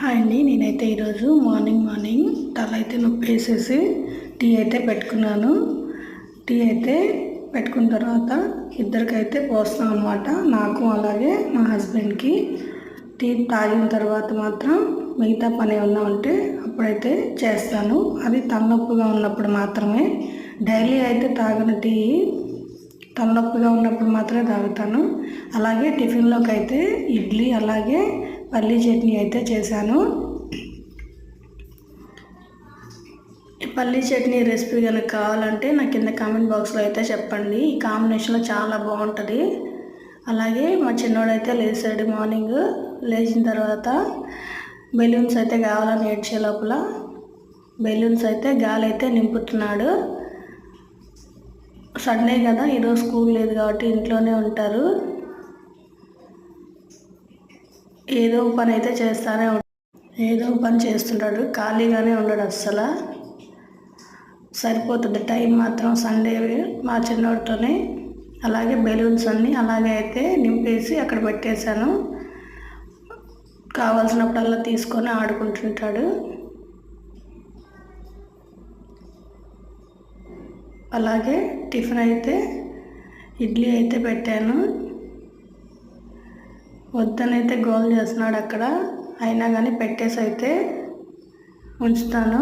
Hi అండి. నేనైతే ఈరోజు మార్నింగ్ మార్నింగ్ తల అయితే నొప్పి వేసేసి టీ అయితే పెట్టుకున్నాను. టీ అయితే పెట్టుకున్న తర్వాత ఇద్దరికైతే పోస్తాం అనమాట నాకు అలాగే మా హస్బెండ్కి టీ తాగిన తర్వాత మాత్రం మిగతా పని ఏమన్నా ఉంటే అప్పుడైతే చేస్తాను. అది తలనొప్పిగా ఉన్నప్పుడు మాత్రమే. డైలీ అయితే తాగిన టీ తలనొప్పిగా ఉన్నప్పుడు మాత్రమే తాగుతాను. అలాగే టిఫిన్లోకి అయితే ఇడ్లీ అలాగే పల్లీ చట్నీ అయితే చేశాను. పల్లీ చట్నీ రెసిపీ కనుక కావాలంటే నా కింద కామెంట్ బాక్స్లో అయితే చెప్పండి. ఈ కాంబినేషన్లో చాలా బాగుంటుంది. అలాగే మా చిన్నోడైతే లేచాడు మార్నింగ్ లేచిన తర్వాత బెలూన్స్ అయితే కావాలని ఏడ్చే లోపల బెలూన్స్ అయితే గాలి అయితే నింపుతున్నాడు. సండే కదా ఈరోజు స్కూల్ లేదు కాబట్టి ఇంట్లోనే ఉంటారు. ఏదో పని అయితే చేస్తానే ఏదో పని చేస్తుంటాడు. ఖాళీగానే ఉండడు అస్సలు. సరిపోతుంది. టైం మాత్రం సండే మా చిన్నోడితోనే. అలాగే బెలూన్స్ అన్నీ అలాగే అయితే నింపేసి అక్కడ పెట్టేశాను. కావాల్సినప్పుడల్లా తీసుకొని ఆడుకుంటుంటాడు. అలాగే టిఫిన్ అయితే ఇడ్లీ అయితే పెట్టాను. వద్దనైతే గోల్ చేస్తున్నాడు అక్కడ. అయినా కానీ పెట్టేసి అయితే ఉంచుతాను.